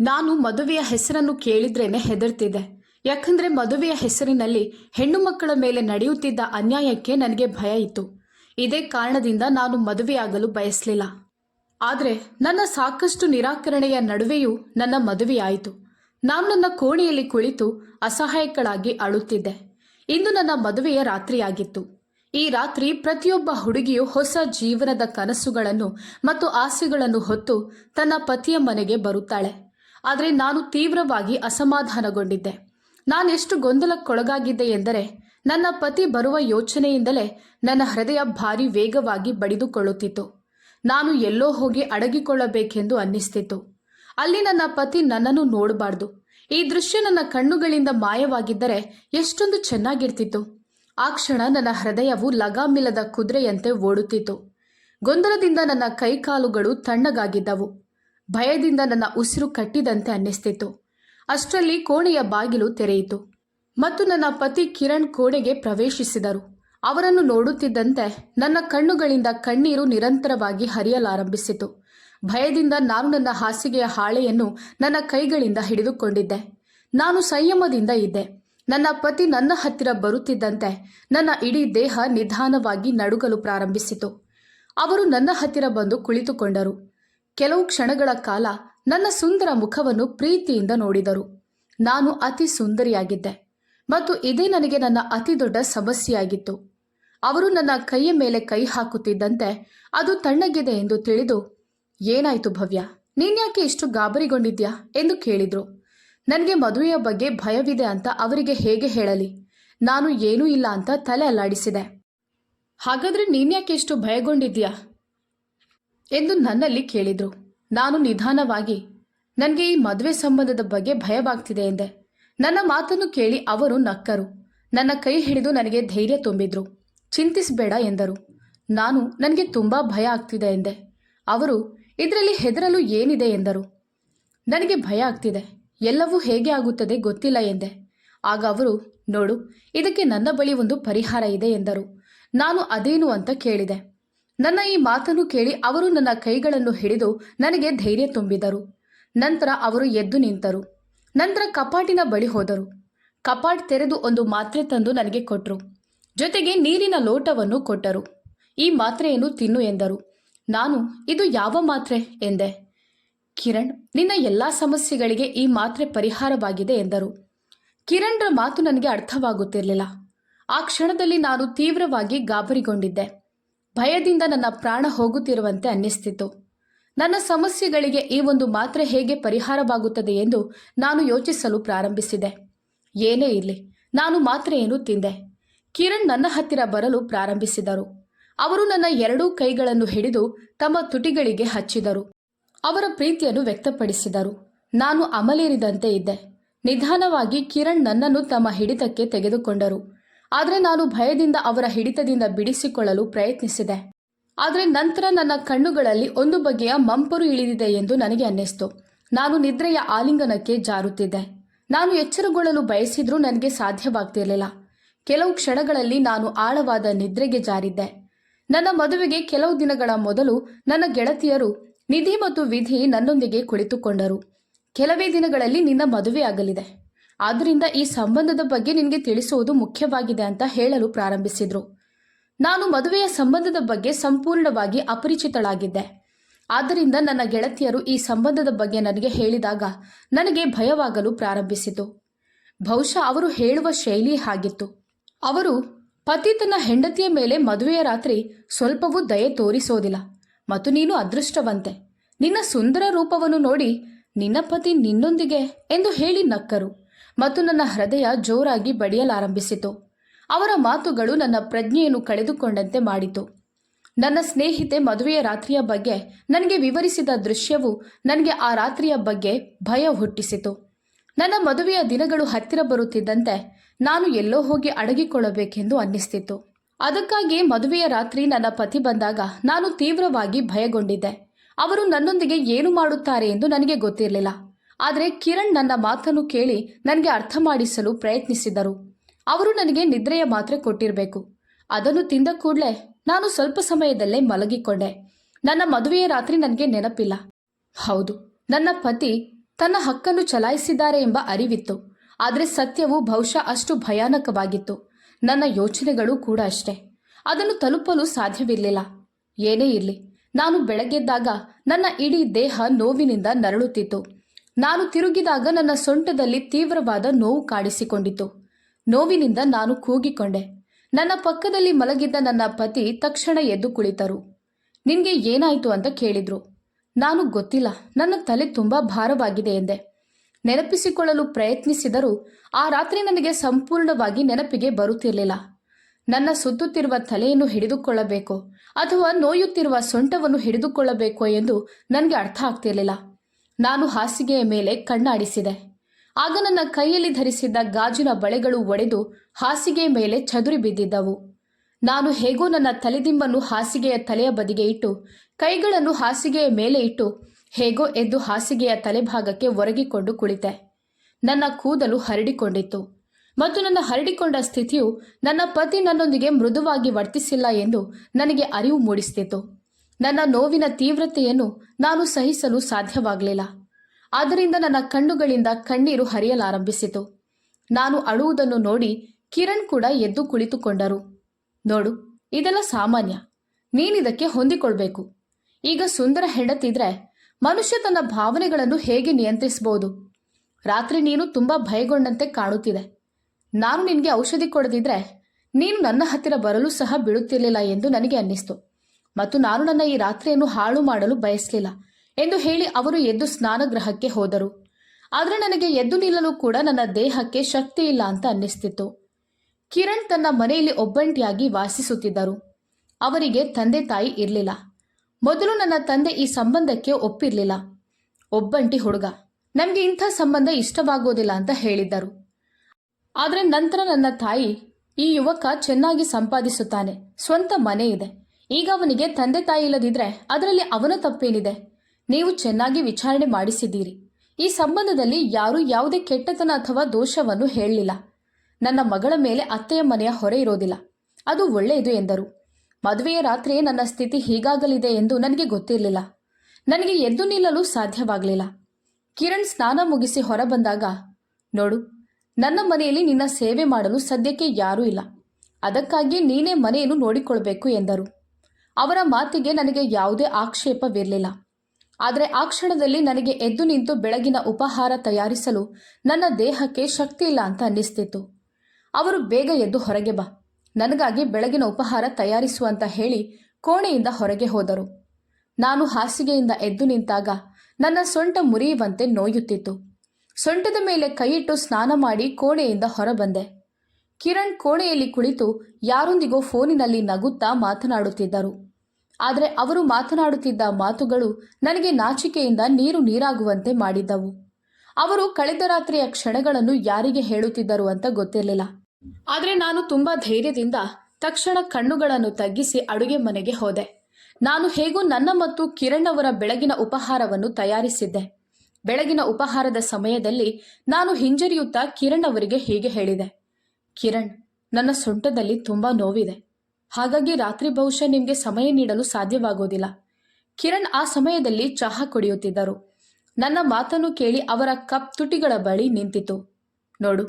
ನಾನು ಮದುವೆಯ ಹೆಸರನ್ನು ಕೇಳಿದ್ರೇನೆ ಹೆದರ್ತಿದ್ದೆ. ಯಾಕಂದ್ರೆ ಮದುವೆಯ ಹೆಸರಿನಲ್ಲಿ ಹೆಣ್ಣು ಮಕ್ಕಳ ಮೇಲೆ ನಡೆಯುತ್ತಿದ್ದ ಅನ್ಯಾಯಕ್ಕೆ ನನಗೆ ಭಯ ಇತ್ತು. ಇದೇ ಕಾರಣದಿಂದ ನಾನು ಮದುವೆಯಾಗಲು ಬಯಸಲಿಲ್ಲ. ಆದರೆ ನನ್ನ ಸಾಕಷ್ಟು ನಿರಾಕರಣೆಯ ನಡುವೆಯೂ ನನ್ನ ಮದುವೆಯಾಯಿತು. ನಾನು ನನ್ನ ಕೋಣೆಯಲ್ಲಿ ಕುಳಿತು ಅಸಹಾಯಕಳಾಗಿ ಅಳುತ್ತಿದ್ದೆ. ಇಂದು ನನ್ನ ಮದುವೆಯ ರಾತ್ರಿಯಾಗಿತ್ತು. ಈ ರಾತ್ರಿ ಪ್ರತಿಯೊಬ್ಬ ಹುಡುಗಿಯು ಹೊಸ ಜೀವನದ ಕನಸುಗಳನ್ನು ಮತ್ತು ಆಸೆಗಳನ್ನು ಹೊತ್ತು ತನ್ನ ಪತಿಯ ಮನೆಗೆ ಬರುತ್ತಾಳೆ. ಆದರೆ ನಾನು ತೀವ್ರವಾಗಿ ಅಸಮಾಧಾನಗೊಂಡಿದ್ದೆ. ನಾನೆಷ್ಟು ಗೊಂದಲಕ್ಕೊಳಗಾಗಿದ್ದೆ ಎಂದರೆ, ನನ್ನ ಪತಿ ಬರುವ ಯೋಚನೆಯಿಂದಲೇ ನನ್ನ ಹೃದಯ ಭಾರಿ ವೇಗವಾಗಿ ಬಡಿದುಕೊಳ್ಳುತ್ತಿತ್ತು. ನಾನು ಎಲ್ಲೋ ಹೋಗಿ ಅಡಗಿಕೊಳ್ಳಬೇಕೆಂದು ಅನ್ನಿಸ್ತಿತ್ತು. ಅಲ್ಲಿ ನನ್ನ ಪತಿ ನನ್ನನ್ನು ನೋಡಬಾರ್ದು. ಈ ದೃಶ್ಯ ನನ್ನ ಕಣ್ಣುಗಳಿಂದ ಮಾಯವಾಗಿದ್ದರೆ ಎಷ್ಟೊಂದು ಚೆನ್ನಾಗಿರ್ತಿತ್ತು. ಆ ಕ್ಷಣ ನನ್ನ ಹೃದಯವು ಲಗಾಮಿಲ್ಲದ ಕುದುರೆಯಂತೆ ಓಡುತ್ತಿತ್ತು. ಗೊಂದಲದಿಂದ ನನ್ನ ಕೈಕಾಲುಗಳು ತಣ್ಣಗಾಗಿದ್ದವು. ಭಯದಿಂದ ನನ್ನ ಉಸಿರು ಕಟ್ಟಿದಂತೆ ಅನ್ನಿಸ್ತಿತ್ತು. ಅಷ್ಟರಲ್ಲಿ ಕೋಣೆಯ ಬಾಗಿಲು ತೆರೆಯಿತು. ಮತ್ತು ನನ್ನ ಪತಿ ಕಿರಣ್ ಕೋಣೆಗೆ ಪ್ರವೇಶಿಸಿದರು. ಅವರನ್ನು ನೋಡುತ್ತಿದ್ದಂತೆ ನನ್ನ ಕಣ್ಣುಗಳಿಂದ ಕಣ್ಣೀರು ನಿರಂತರವಾಗಿ ಹರಿಯಲಾರಂಭಿಸಿತು. ಭಯದಿಂದ ನಾನು ನನ್ನ ಹಾಸಿಗೆಯ ಹಾಳೆಯನ್ನು ನನ್ನ ಕೈಗಳಿಂದ ಹಿಡಿದುಕೊಂಡಿದ್ದೆ. ನಾನು ಸಂಯಮದಿಂದ ಇದ್ದೆ. ನನ್ನ ಪತಿ ನನ್ನ ಹತ್ತಿರ ಬರುತ್ತಿದ್ದಂತೆ ನನ್ನ ಇಡೀ ದೇಹ ನಿಧಾನವಾಗಿ ನಡುಗಲು ಪ್ರಾರಂಭಿಸಿತು. ಅವರು ನನ್ನ ಹತ್ತಿರ ಬಂದು ಕುಳಿತುಕೊಂಡರು. ಕೆಲವು ಕ್ಷಣಗಳ ಕಾಲ ನನ್ನ ಸುಂದರ ಮುಖವನ್ನು ಪ್ರೀತಿಯಿಂದ ನೋಡಿದರು. ನಾನು ಅತಿ ಸುಂದರಿಯಾಗಿದ್ದೆ ಮತ್ತು ಇದೇ ನನಗೆ ನನ್ನ ಅತಿ ದೊಡ್ಡ ಸಮಸ್ಯೆಯಾಗಿತ್ತು. ಅವರು ನನ್ನ ಕೈಯ ಮೇಲೆ ಕೈ ಹಾಕುತ್ತಿದ್ದಂತೆ ಅದು ತಣ್ಣಗಿದೆ ಎಂದು ತಿಳಿದು, ಏನಾಯ್ತು ಭವ್ಯ ನೀನ್ಯಾಕೆ ಇಷ್ಟು ಗಾಬರಿಗೊಂಡಿದ್ಯಾ? ಎಂದು ಕೇಳಿದರು. ನನಗೆ ಮದುವೆಯ ಬಗ್ಗೆ ಭಯವಿದೆ ಅಂತ ಅವರಿಗೆ ಹೇಗೆ ಹೇಳಲಿ? ನಾನು ಏನೂ ಇಲ್ಲ ಅಂತ ತಲೆ ಅಲ್ಲಾಡಿಸಿದೆ. ಹಾಗಾದ್ರೆ ನೀನ್ಯಾಕೆ ಇಷ್ಟು ಭಯಗೊಂಡಿದ್ಯಾ? ಎಂದು ನನ್ನಲ್ಲಿ ಕೇಳಿದ್ರು. ನಾನು ನಿಧಾನವಾಗಿ ನನಗೆ ಈ ಮದುವೆ ಸಂಬಂಧದ ಬಗ್ಗೆ ಭಯವಾಗ್ತಿದೆ ಎಂದೆ. ನನ್ನ ಮಾತನ್ನು ಕೇಳಿ ಅವರು ನಕ್ಕರು. ನನ್ನ ಕೈ ಹಿಡಿದು ನನಗೆ ಧೈರ್ಯ ತುಂಬಿದ್ರು. ಚಿಂತಿಸಬೇಡ ಎಂದರು. ನಾನು, ನನಗೆ ತುಂಬ ಭಯ ಆಗ್ತಿದೆ ಎಂದೆ. ಅವರು, ಇದರಲ್ಲಿ ಹೆದರಲು ಏನಿದೆ ಎಂದರು. ನನಗೆ ಭಯ ಆಗ್ತಿದೆ. ಎಲ್ಲವೂ ಹೇಗೆ ಆಗುತ್ತದೆ ಗೊತ್ತಿಲ್ಲ ಎಂದೆ. ಆಗ ಅವರು, ನೋಡು, ಇದಕ್ಕೆ ನನ್ನ ಬಳಿ ಒಂದು ಪರಿಹಾರ ಇದೆ ಎಂದರು. ನಾನು ಅದೇನು ಅಂತ ಕೇಳಿದೆ. ನನ್ನ ಈ ಮಾತನ್ನು ಕೇಳಿ ಅವರು ನನ್ನ ಕೈಗಳನ್ನು ಹಿಡಿದು ನನಗೆ ಧೈರ್ಯ ತುಂಬಿದರು. ನಂತರ ಅವರು ಎದ್ದು ನಿಂತರು. ನಂತರ ಕಪಾಟಿನ ಬಳಿ ಹೋದರು. ಕಪಾಟ್ ತೆರೆದು ಒಂದು ಮಾತ್ರೆ ತಂದು ನನಗೆ ಕೊಟ್ಟರು ಜೊತೆಗೆ ನೀರಿನ ಲೋಟವನ್ನು ಕೊಟ್ಟರು. ಈ ಮಾತ್ರೆಯನ್ನು ತಿನ್ನು ಎಂದರು. ನಾನು, ಇದು ಯಾವ ಮಾತ್ರೆ? ಎಂದೆ. ಕಿರಣ್, ನಿನ್ನ ಎಲ್ಲ ಸಮಸ್ಯೆಗಳಿಗೆ ಈ ಮಾತ್ರೆ ಪರಿಹಾರವಾಗಿದೆ ಎಂದರು. ಕಿರಣ್ರ ಮಾತು ನನಗೆ ಅರ್ಥವಾಗುತ್ತಿರಲಿಲ್ಲ. ಆ ಕ್ಷಣದಲ್ಲಿ ನಾನು ತೀವ್ರವಾಗಿ ಗಾಬರಿಗೊಂಡಿದ್ದೆ. ಭಯದಿಂದ ನನ್ನ ಪ್ರಾಣ ಹೋಗುತ್ತಿರುವಂತೆ ಅನ್ನಿಸ್ತಿತ್ತು. ನನ್ನ ಸಮಸ್ಯೆಗಳಿಗೆ ಈ ಒಂದು ಮಾತ್ರೆ ಹೇಗೆ ಪರಿಹಾರವಾಗುತ್ತದೆ ಎಂದು ನಾನು ಯೋಚಿಸಲು ಪ್ರಾರಂಭಿಸಿದೆ. ಏನೇ ಇರಲಿ, ನಾನು ಮಾತ್ರೆಯನ್ನು ತಿಂದೆ? ಕಿರಣ್ ನನ್ನ ಹತ್ತಿರ ಬರಲು ಪ್ರಾರಂಭಿಸಿದರು. ಅವರು ನನ್ನ ಎರಡೂ ಕೈಗಳನ್ನು ಹಿಡಿದು ತಮ್ಮ ತುಟಿಗಳಿಗೆ ಹಚ್ಚಿದರು. ಅವರ ಪ್ರೀತಿಯನ್ನು ವ್ಯಕ್ತಪಡಿಸಿದರು. ನಾನು ಅಮಲೇರಿದಂತೆ ಇದ್ದೆ. ನಿಧಾನವಾಗಿ ಕಿರಣ್ ನನ್ನನ್ನು ತಮ್ಮ ಹಿಡಿತಕ್ಕೆ ತೆಗೆದುಕೊಂಡರು. ಆದರೆ ನಾನು ಭಯದಿಂದ ಅವರ ಹಿಡಿತದಿಂದ ಬಿಡಿಸಿಕೊಳ್ಳಲು ಪ್ರಯತ್ನಿಸಿದೆ. ಆದರೆ ನಂತರ ನನ್ನ ಕಣ್ಣುಗಳಲ್ಲಿ ಒಂದು ಬಗೆಯ ಮಂಪರು ಇಳಿದಿದೆ ಎಂದು ನನಗೆ ಅನ್ನಿಸ್ತು. ನಾನು ನಿದ್ರೆಯ ಆಲಿಂಗನಕ್ಕೆ ಜಾರುತ್ತಿದ್ದೆ. ನಾನು ಎಚ್ಚರಗೊಳ್ಳಲು ಬಯಸಿದ್ರೂ ನನಗೆ ಸಾಧ್ಯವಾಗ್ತಿರಲಿಲ್ಲ. ಕೆಲವು ಕ್ಷಣಗಳಲ್ಲಿ ನಾನು ಆಳವಾದ ನಿದ್ರೆಗೆ ಜಾರಿದ್ದೆ. ನನ್ನ ಮದುವೆಗೆ ಕೆಲವು ದಿನಗಳ ಮೊದಲು ನನ್ನ ಗೆಳತಿಯರು, ನಿಧಿ ಮತ್ತು ವಿಧಿ ನನ್ನೊಂದಿಗೆ ಕುಳಿತುಕೊಂಡರು. ಕೆಲವೇ ದಿನಗಳಲ್ಲಿ ನಿನ್ನ ಮದುವೆಯಾಗಲಿದೆ ಆದ್ದರಿಂದ ಈ ಸಂಬಂಧದ ಬಗ್ಗೆ ನಿನಗೆ ತಿಳಿಸುವುದು ಮುಖ್ಯವಾಗಿದೆ ಅಂತ ಹೇಳಲು ಪ್ರಾರಂಭಿಸಿದರು. ನಾನು ಮದುವೆಯ ಸಂಬಂಧದ ಬಗ್ಗೆ ಸಂಪೂರ್ಣವಾಗಿ ಅಪರಿಚಿತಳಾಗಿದ್ದೆ. ಆದ್ದರಿಂದ ನನ್ನ ಗೆಳತಿಯರು ಈ ಸಂಬಂಧದ ಬಗ್ಗೆ ನನಗೆ ಹೇಳಿದಾಗ ನನಗೆ ಭಯವಾಗಲು ಪ್ರಾರಂಭಿಸಿತು. ಬಹುಶಃ ಅವರು ಹೇಳುವ ಶೈಲಿ ಹಾಗಿತ್ತು. ಅವರು, ಪತಿ ತನ್ನ ಹೆಂಡತಿಯ ಮೇಲೆ ಮದುವೆಯ ರಾತ್ರಿ ಸ್ವಲ್ಪವೂ ದಯೆ ತೋರಿಸೋದಿಲ್ಲ ಮತ್ತು ನೀನು ಅದೃಷ್ಟವಂತೆ. ನಿನ್ನ ಸುಂದರ ರೂಪವನ್ನು ನೋಡಿ ನಿನ್ನ ಪತಿ ನಿನ್ನೊಂದಿಗೆ ಎಂದು ಹೇಳಿ ನಕ್ಕರು. ಮತ್ತು ನನ್ನ ಹೃದಯ ಜೋರಾಗಿ ಬಡಿಯಲಾರಂಭಿಸಿತು. ಅವರ ಮಾತುಗಳು ನನ್ನ ಪ್ರಜ್ಞೆಯನ್ನು ಕಳೆದುಕೊಂಡಂತೆ ಮಾಡಿತು. ನನ್ನ ಸ್ನೇಹಿತೆ ಮದುವೆಯ ರಾತ್ರಿಯ ಬಗ್ಗೆ, ನನಗೆ ವಿವರಿಸಿದ ದೃಶ್ಯವು ನನಗೆ ಆ ರಾತ್ರಿಯ ಬಗ್ಗೆ ಭಯ ಹುಟ್ಟಿಸಿತು. ನನ್ನ ಮದುವೆಯ ದಿನಗಳು ಹತ್ತಿರ ಬರುತ್ತಿದ್ದಂತೆ ನಾನು ಎಲ್ಲೋ ಹೋಗಿ ಅಡಗಿಕೊಳ್ಳಬೇಕೆಂದು ಅನ್ನಿಸ್ತಿತ್ತು. ಅದಕ್ಕಾಗಿ ಮದುವೆಯ ರಾತ್ರಿ ನನ್ನ ಪತಿ ಬಂದಾಗ ನಾನು ತೀವ್ರವಾಗಿ ಭಯಗೊಂಡಿದ್ದೆ. ಅವರು ನನ್ನೊಂದಿಗೆ ಏನು ಮಾಡುತ್ತಾರೆ ಎಂದು ನನಗೆ ಗೊತ್ತಿರಲಿಲ್ಲ. ಆದರೆ ಕಿರಣ್ ನನ್ನ ಮಾತನ್ನು ಕೇಳಿ ನನಗೆ ಅರ್ಥ ಮಾಡಿಸಲು ಪ್ರಯತ್ನಿಸಿದರು ಅವರು ನನಗೆ ನಿದ್ರೆಯ ಮಾತ್ರೆ ಕೊಟ್ಟಿರಬೇಕು. ಅದನ್ನು ತಿಂದ ಕೂಡಲೇ ನಾನು ಸ್ವಲ್ಪ ಸಮಯದಲ್ಲೇ ಮಲಗಿಕೊಂಡೆ. ನನ್ನ ಮದುವೆಯ ರಾತ್ರಿ ನನಗೆ ನೆನಪಿಲ್ಲ. ಹೌದು, ನನ್ನ ಪತಿ ತನ್ನ ಹಕ್ಕನ್ನು ಚಲಾಯಿಸಿದ್ದಾರೆ ಎಂಬ ಅರಿವಿತ್ತು. ಆದರೆ ಸತ್ಯವು ಬಹುಶಃ ಅಷ್ಟು ಭಯಾನಕವಾಗಿತ್ತು. ನನ್ನ ಯೋಚನೆಗಳು ಕೂಡ ಅಷ್ಟೇ. ಅದನ್ನು ತಲುಪಲು ಸಾಧ್ಯವಿರಲಿಲ್ಲ. ಏನೇ ಇರಲಿ, ನಾನು ಬೆಳಗ್ಗೆದ್ದಾಗ ನನ್ನ ಇಡೀ ದೇಹ ನೋವಿನಿಂದ ನರಳುತ್ತಿತ್ತು. ನಾನು ತಿರುಗಿದಾಗ ನನ್ನ ಸೊಂಟದಲ್ಲಿ ತೀವ್ರವಾದ ನೋವು ಕಾಡಿಸಿಕೊಂಡಿತು. ನೋವಿನಿಂದ ನಾನು ಕೂಗಿಕೊಂಡೆ. ನನ್ನ ಪಕ್ಕದಲ್ಲಿ ಮಲಗಿದ್ದ ನನ್ನ ಪತಿ ತಕ್ಷಣ ಎದ್ದು ಕುಳಿತರು. ನಿನ್ಗೆ ಏನಾಯ್ತು ಅಂತ ಕೇಳಿದ್ರು. ನಾನು ಗೊತ್ತಿಲ್ಲ. ನನ್ನ ತಲೆ ತುಂಬಾ ಭಾರವಾಗಿದೆ ಎಂದೆ. ನೆನಪಿಸಿಕೊಳ್ಳಲು ಪ್ರಯತ್ನಿಸಿದರೂ ಆ ರಾತ್ರಿ ನನಗೆ ಸಂಪೂರ್ಣವಾಗಿ ನೆನಪಿಗೆ ಬರುತ್ತಿರಲಿಲ್ಲ. ನನ್ನ ಸುತ್ತುತ್ತಿರುವ ತಲೆಯನ್ನು ಹಿಡಿದುಕೊಳ್ಳಬೇಕು ಅಥವಾ ನೋಯುತ್ತಿರುವ ಸೊಂಟವನ್ನು ಹಿಡಿದುಕೊಳ್ಳಬೇಕು ಎಂದು ನನಗೆ ಅರ್ಥ ಆಗ್ತಿರಲಿಲ್ಲ. ನಾನು ಹಾಸಿಗೆಯ ಮೇಲೆ ಕಣ್ಣಾಡಿಸಿದೆ. ಆಗ ನನ್ನ ಕೈಯಲ್ಲಿ ಧರಿಸಿದ್ದ ಗಾಜಿನ ಬಳೆಗಳು ಒಡೆದು ಹಾಸಿಗೆಯ ಮೇಲೆ ಚದುರಿ ಬಿದ್ದಿದ್ದವು. ನಾನು ಹೇಗೋ ನನ್ನ ತಲೆದಿಂಬನ್ನು ಹಾಸಿಗೆಯ ತಲೆಯ ಬದಿಗೆ ಇಟ್ಟು, ಕೈಗಳನ್ನು ಹಾಸಿಗೆಯ ಮೇಲೆ ಇಟ್ಟು, ಹೇಗೋ ಎದ್ದು ಹಾಸಿಗೆಯ ತಲೆಭಾಗಕ್ಕೆ ಒರಗಿಕೊಂಡು ಕುಳಿತೆ. ನನ್ನ ಕೂದಲು ಹರಡಿಕೊಂಡಿತ್ತು. ಮತ್ತು ನನ್ನ ಹರಡಿಕೊಂಡ ಸ್ಥಿತಿಯು ನನ್ನ ಪತಿ ನನ್ನೊಂದಿಗೆ ಮೃದುವಾಗಿ ವರ್ತಿಸಿಲ್ಲ ಎಂದು ನನಗೆ ಅರಿವು ಮೂಡಿಸ್ತಿತ್ತು. ನನ್ನ ನೋವಿನ ತೀವ್ರತೆಯನ್ನು ನಾನು ಸಹಿಸಲು ಸಾಧ್ಯವಾಗಲಿಲ್ಲ. ಆದ್ದರಿಂದ ನನ್ನ ಕಣ್ಣುಗಳಿಂದ ಕಣ್ಣೀರು ಹರಿಯಲಾರಂಭಿಸಿತು. ನಾನು ಅಳುವುದನ್ನು ನೋಡಿ ಕಿರಣ್ ಕೂಡ ಎದ್ದು ಕುಳಿತುಕೊಂಡರು. ನೋಡು, ಇದೆಲ್ಲ ಸಾಮಾನ್ಯ. ನೀನಿದಕ್ಕೆ ಹೊಂದಿಕೊಳ್ಬೇಕು. ಈಗ ಸುಂದರ ಹೆಂಡತಿದ್ರೆ ಮನುಷ್ಯ ತನ್ನ ಭಾವನೆಗಳನ್ನು ಹೇಗೆ ನಿಯಂತ್ರಿಸಬಹುದು ರಾತ್ರಿ ನೀನು ತುಂಬಾ ಭಯಗೊಂಡಂತೆ ಕಾಣುತ್ತಿದೆ. ನಾನು ನಿನಗೆ ಔಷಧಿ ಕೊಡದಿದ್ರೆ ನೀನು ನನ್ನ ಹತ್ತಿರ ಬರಲು ಸಹ ಬಿಡುತ್ತಿರಲಿಲ್ಲ ಎಂದು ನನಗೆ ಅನ್ನಿಸ್ತು. ಮತ್ತು ನಾನು ನನ್ನ ಈ ರಾತ್ರಿಯನ್ನು ಹಾಳು ಮಾಡಲು ಬಯಸಲಿಲ್ಲ ಎಂದು ಹೇಳಿ ಅವರು ಎದ್ದು ಸ್ನಾನಗೃಹಕ್ಕೆ ಹೋದರು. ಆದರೆ ನನಗೆ ಎದ್ದು ನಿಲ್ಲಲು ಕೂಡ ನನ್ನ ದೇಹಕ್ಕೆ ಶಕ್ತಿ ಇಲ್ಲ ಅಂತ ಅನ್ನಿಸ್ತಿತ್ತು. ಕಿರಣ್ ತನ್ನ ಮನೆಯಲ್ಲಿ ಒಬ್ಬಂಟಿಯಾಗಿ ವಾಸಿಸುತ್ತಿದ್ದರು. ಅವರಿಗೆ ತಂದೆ ತಾಯಿ ಇರಲಿಲ್ಲ. ಮೊದಲು ನನ್ನ ತಂದೆ ಈ ಸಂಬಂಧಕ್ಕೆ ಒಪ್ಪಿರಲಿಲ್ಲ. ಒಬ್ಬಂಟಿ ಹುಡುಗ. ನಮಗೆ ಇಂಥ ಸಂಬಂಧ ಇಷ್ಟವಾಗೋದಿಲ್ಲ ಅಂತ ಹೇಳಿದ್ದರು. ಆದರೆ ನಂತರ ನನ್ನ ತಾಯಿ ಈ ಯುವಕ ಚೆನ್ನಾಗಿ ಸಂಪಾದಿಸುತ್ತಾನೆ. ಸ್ವಂತ ಮನೆ ಇದೆ. ಈಗ ಅವನಿಗೆ ತಂದೆ ತಾಯಿ ಇಲ್ಲದಿದ್ರೆ ಅದರಲ್ಲಿ ಅವನ ತಪ್ಪೇನಿದೆ? ನೀವು ಚೆನ್ನಾಗಿ ವಿಚಾರಣೆ ಮಾಡಿಸಿದ್ದೀರಿ. ಈ ಸಂಬಂಧದಲ್ಲಿ ಯಾರೂ ಯಾವುದೇ ಕೆಟ್ಟತನ ಅಥವಾ ದೋಷವನ್ನು ಹೇಳಲಿಲ್ಲ. ನನ್ನ ಮಗಳ ಮೇಲೆ ಅತ್ತೆಯ ಮನೆಯ ಹೊರೆ ಇರೋದಿಲ್ಲ. ಅದು ಒಳ್ಳೆಯದು ಎಂದರು. ಮದುವೆಯ ರಾತ್ರಿಯೇ ನನ್ನ ಸ್ಥಿತಿ ಹೀಗಾಗಲಿದೆ ಎಂದು ನನಗೆ ಗೊತ್ತಿರಲಿಲ್ಲ. ನನಗೆ ಎದ್ದು ನಿಲ್ಲಲು ಸಾಧ್ಯವಾಗಲಿಲ್ಲ. ಕಿರಣ್ ಸ್ನಾನ ಮುಗಿಸಿ ಹೊರಬಂದಾಗ ನೋಡು, ನನ್ನ ಮನೆಯಲ್ಲಿ ನಿನ್ನ ಸೇವೆ ಮಾಡಲು ಸದ್ಯಕ್ಕೆ ಯಾರೂ ಇಲ್ಲ. ಅದಕ್ಕಾಗಿ ನೀನೇ ಮನೆಯನ್ನು ನೋಡಿಕೊಳ್ಬೇಕು ಎಂದರು. ಅವರ ಮಾತಿಗೆ ನನಗೆ ಯಾವುದೇ ಆಕ್ಷೇಪವಿರಲಿಲ್ಲ. ಆದರೆ ಆ ಕ್ಷಣದಲ್ಲಿ ನನಗೆ ಎದ್ದು ನಿಂತು ಬೆಳಗಿನ ಉಪಹಾರ ತಯಾರಿಸಲು ನನ್ನ ದೇಹಕ್ಕೆ ಶಕ್ತಿ ಇಲ್ಲ ಅಂತ ಅನ್ನಿಸ್ತಿತ್ತು. ಅವರು ಬೇಗ ಎದ್ದು ಹೊರಗೆ ಬಾ. ನನಗಾಗಿ ಬೆಳಗಿನ ಉಪಹಾರ ತಯಾರಿಸು ಅಂತ ಹೇಳಿ ಕೋಣೆಯಿಂದ ಹೊರಗೆ ಹೋದರು. ನಾನು ಹಾಸಿಗೆಯಿಂದ ಎದ್ದು ನಿಂತಾಗ ನನ್ನ ಸೊಂಟ ಮುರಿಯುವಂತೆ ನೋಯುತ್ತಿತ್ತು. ಸೊಂಟದ ಮೇಲೆ ಕೈಯಿಟ್ಟು ಸ್ನಾನ ಮಾಡಿ ಕೋಣೆಯಿಂದ ಹೊರಬಂದೆ. ಕಿರಣ್ ಕೋಣೆಯಲ್ಲಿ ಕುಳಿತು ಯಾರೊಂದಿಗೋ ಫೋನಿನಲ್ಲಿ ನಗುತ್ತಾ ಮಾತನಾಡುತ್ತಿದ್ದರು. ಆದರೆ ಅವರು ಮಾತನಾಡುತ್ತಿದ್ದ ಮಾತುಗಳು ನನಗೆ ನಾಚಿಕೆಯಿಂದ ನೀರು ನೀರಾಗುವಂತೆ ಮಾಡಿದ್ದವು. ಅವರು ಕಳೆದ ರಾತ್ರಿಯ ಕ್ಷಣಗಳನ್ನು ಯಾರಿಗೆ ಹೇಳುತ್ತಿದ್ದರು ಅಂತ ಗೊತ್ತಿರಲಿಲ್ಲ. ಆದರೆ ನಾನು ತುಂಬಾ ಧೈರ್ಯದಿಂದ ತಕ್ಷಣ ಕಣ್ಣುಗಳನ್ನು ತಗ್ಗಿಸಿ ಅಡುಗೆ ಮನೆಗೆ ಹೋದೆ. ನಾನು ಹೇಗೂ ನನ್ನ ಮತ್ತು ಕಿರಣ್ ಅವರ ಬೆಳಗಿನ ಉಪಹಾರವನ್ನು ತಯಾರಿಸಿದ್ದೆ. ಬೆಳಗಿನ ಉಪಹಾರದ ಸಮಯದಲ್ಲಿ ನಾನು ಹಿಂಜರಿಯುತ್ತಾ ಕಿರಣ್ ಅವರಿಗೆ ಹೀಗೆ ಹೇಳಿದೆ. ಕಿರಣ್, ನನ್ನ ಸೊಂಟದಲ್ಲಿ ತುಂಬಾ ನೋವಿದೆ. ಹಾಗಾಗಿ ರಾತ್ರಿ ಬಹುಶಃ ನಿಮಗೆ ಸಮಯ ನೀಡಲು ಸಾಧ್ಯವಾಗೋದಿಲ್ಲ. ಕಿರಣ್ ಆ ಸಮಯದಲ್ಲಿ ಚಹಾ ಕುಡಿಯುತ್ತಿದ್ದರು. ನನ್ನ ಮಾತನ್ನು ಕೇಳಿ ಅವರ ಕಪ್ ತುಟಿಗಳ ಬಳಿ ನಿಂತಿತು ನೋಡು,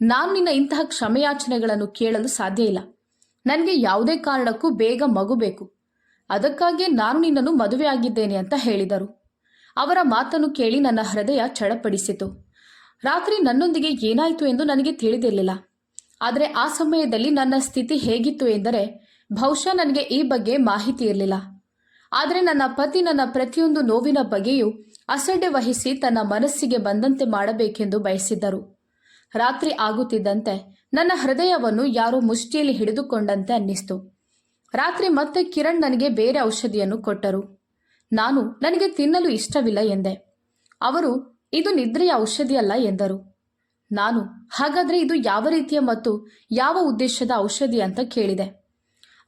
ನಾನು ನಿನ್ನ ಇಂತಹ ಕ್ಷಮೆಯಾಚನೆಗಳನ್ನು ಕೇಳಲು ಸಾಧ್ಯ ಇಲ್ಲ. ನನಗೆ ಯಾವುದೇ ಕಾರಣಕ್ಕೂ ಬೇಗ ಮಗು ಬೇಕು ಅದಕ್ಕಾಗಿಯೇ ನಾನು ನಿನ್ನನ್ನು ಮದುವೆಯಾಗಿದ್ದೇನೆ ಅಂತ ಹೇಳಿದರು. ಅವರ ಮಾತನ್ನು ಕೇಳಿ ನನ್ನ ಹೃದಯ ಚಡಪಡಿಸಿತು. ರಾತ್ರಿ ನನ್ನೊಂದಿಗೆ ಏನಾಯಿತು ಎಂದು ನನಗೆ ತಿಳಿದಿರಲಿಲ್ಲ. ಆದರೆ ಆ ಸಮಯದಲ್ಲಿ ನನ್ನ ಸ್ಥಿತಿ ಹೇಗಿತ್ತು ಎಂದರೆ ಬಹುಶಃ ನನಗೆ ಈ ಬಗ್ಗೆ ಮಾಹಿತಿ ಇರಲಿಲ್ಲ. ಆದರೆ ನನ್ನ ಪತಿ ನನ್ನ ಪ್ರತಿಯೊಂದು ನೋವಿನ ಬಗ್ಗೆಯೂ ಅಸಡ್ಡೆ ವಹಿಸಿ ತನ್ನ ಮನಸ್ಸಿಗೆ ಬಂದಂತೆ ಮಾಡಬೇಕೆಂದು ಬಯಸಿದ್ದರು. ರಾತ್ರಿ ಆಗುತ್ತಿದ್ದಂತೆ ನನ್ನ ಹೃದಯವನ್ನು ಯಾರೋ ಮುಷ್ಟಿಯಲ್ಲಿ ಹಿಡಿದುಕೊಂಡಂತೆ ಅನ್ನಿಸ್ತು. ರಾತ್ರಿ ಮತ್ತೆ ಕಿರಣ್ ನನಗೆ ಬೇರೆ ಔಷಧಿಯನ್ನು ಕೊಟ್ಟರು. ನಾನು ನನಗೆ ತಿನ್ನಲು ಇಷ್ಟವಿಲ್ಲ ಎಂದೆ. ಅವರು, ಇದು ನಿದ್ರೆಯ ಔಷಧಿಯಲ್ಲ ಎಂದರು. ನಾನು ಹಾಗಾದ್ರೆ ಇದು ಯಾವ ರೀತಿಯ ಮತ್ತು ಯಾವ ಉದ್ದೇಶದ ಔಷಧಿ ಅಂತ ಕೇಳಿದೆ.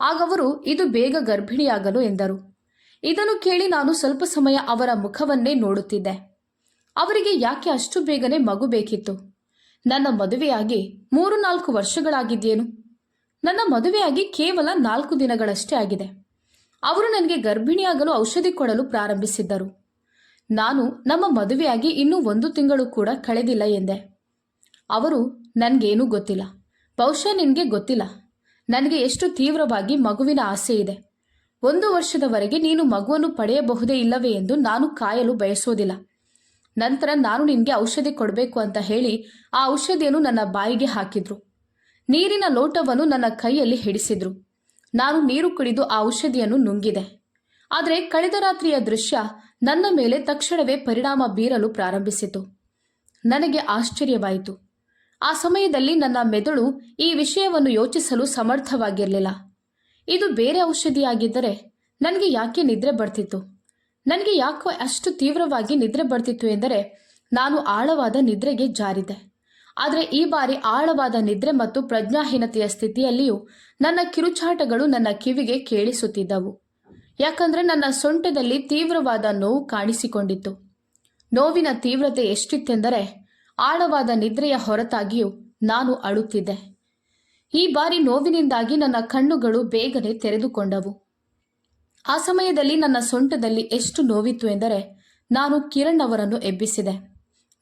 ಆಗವರು ಇದು ಬೇಗ ಗರ್ಭಿಣಿಯಾಗಲು ಎಂದರು. ಇದನ್ನು ಕೇಳಿ ನಾನು ಸ್ವಲ್ಪ ಸಮಯ ಅವರ ಮುಖವನ್ನೇ ನೋಡುತ್ತಿದ್ದೆ. ಅವರಿಗೆ ಯಾಕೆ ಅಷ್ಟು ಬೇಗನೆ ಮಗು ಬೇಕಿತ್ತು? ನನ್ನ ಮದುವೆಯಾಗಿ ಮೂರು ನಾಲ್ಕು ವರ್ಷಗಳಾಗಿದ್ದೇನು? ನನ್ನ ಮದುವೆಯಾಗಿ ಕೇವಲ ನಾಲ್ಕು ದಿನಗಳಷ್ಟೇ ಆಗಿದೆ. ಅವರು ನನಗೆ ಗರ್ಭಿಣಿಯಾಗಲು ಔಷಧಿ ಕೊಡಲು ಪ್ರಾರಂಭಿಸಿದ್ದರು. ನಾನು ನಮ್ಮ ಮದುವೆಯಾಗಿ ಇನ್ನೂ ಒಂದು ತಿಂಗಳು ಕೂಡ ಕಳೆದಿಲ್ಲ ಎಂದೆ. ಅವರು ನನಗೇನೂ ಗೊತ್ತಿಲ್ಲ. ಬಹುಶಃ ನಿನಗೆ ಗೊತ್ತಿಲ್ಲ. ನನಗೆ ಎಷ್ಟು ತೀವ್ರವಾಗಿ ಮಗುವಿನ ಆಸೆ ಇದೆ. ಒಂದು ವರ್ಷದವರೆಗೆ ನೀನು ಮಗುವನ್ನು ಪಡೆಯಬಹುದೇ ಇಲ್ಲವೇ ಎಂದು ನಾನು ಕಾಯಲು ಬಯಸೋದಿಲ್ಲ. ನಂತರ ನಾನು ನಿನಗೆ ಔಷಧಿ ಕೊಡಬೇಕು ಅಂತ ಹೇಳಿ ಆ ಔಷಧಿಯನ್ನು ನನ್ನ ಬಾಯಿಗೆ ಹಾಕಿದ್ರು. ನೀರಿನ ಲೋಟವನ್ನು ನನ್ನ ಕೈಯಲ್ಲಿ ಹಿಡಿಸಿದ್ರು. ನಾನು ನೀರು ಕುಡಿದು ಆ ಔಷಧಿಯನ್ನು ನುಂಗಿದೆ. ಆದರೆ ಕಳೆದ ರಾತ್ರಿಯ ದೃಶ್ಯ ನನ್ನ ಮೇಲೆ ತಕ್ಷಣವೇ ಪರಿಣಾಮ ಬೀರಲು ಪ್ರಾರಂಭಿಸಿತು. ನನಗೆ ಆಶ್ಚರ್ಯವಾಯಿತು. ಆ ಸಮಯದಲ್ಲಿ ನನ್ನ ಮೆದುಳು ಈ ವಿಷಯವನ್ನು ಯೋಚಿಸಲು ಸಮರ್ಥವಾಗಿರಲಿಲ್ಲ. ಇದು ಬೇರೆ ಔಷಧಿಯಾಗಿದ್ದರೆ ನನಗೆ ಯಾಕೆ ನಿದ್ರೆ ಬರ್ತಿತ್ತು? ನನಗೆ ಯಾಕೋ ಅಷ್ಟು ತೀವ್ರವಾಗಿ ನಿದ್ರೆ ಬರ್ತಿತ್ತು ಎಂದರೆ ನಾನು ಆಳವಾದ ನಿದ್ರೆಗೆ ಜಾರಿದೆ ಆದರೆ ಈ ಬಾರಿ ಆಳವಾದ ನಿದ್ರೆ ಮತ್ತು ಪ್ರಜ್ಞಾಹೀನತೆಯ ಸ್ಥಿತಿಯಲ್ಲಿಯೂ ನನ್ನ ಕಿರುಚಾಟಗಳು ನನ್ನ ಕಿವಿಗೆ ಕೇಳಿಸುತ್ತಿದ್ದವು. ಯಾಕಂದ್ರೆ ನನ್ನ ಸೊಂಟದಲ್ಲಿ ತೀವ್ರವಾದ ನೋವು ಕಾಣಿಸಿಕೊಂಡಿತ್ತು. ನೋವಿನ ತೀವ್ರತೆ ಎಷ್ಟಿತ್ತೆಂದರೆ ಆಳವಾದ ನಿದ್ರೆಯ ಹೊರತಾಗಿಯೂ ನಾನು ಅಳುತ್ತಿದ್ದೆ. ಈ ಬಾರಿ ನೋವಿನಿಂದಾಗಿ ನನ್ನ ಕಣ್ಣುಗಳು ಬೇಗನೆ ತೆರೆದುಕೊಂಡವು. ಆ ಸಮಯದಲ್ಲಿ ನನ್ನ ಸೊಂಟದಲ್ಲಿ ಎಷ್ಟು ನೋವಿತ್ತು ಎಂದರೆ ನಾನು ಕಿರಣ್ ಅವರನ್ನು ಎಬ್ಬಿಸಿದೆ.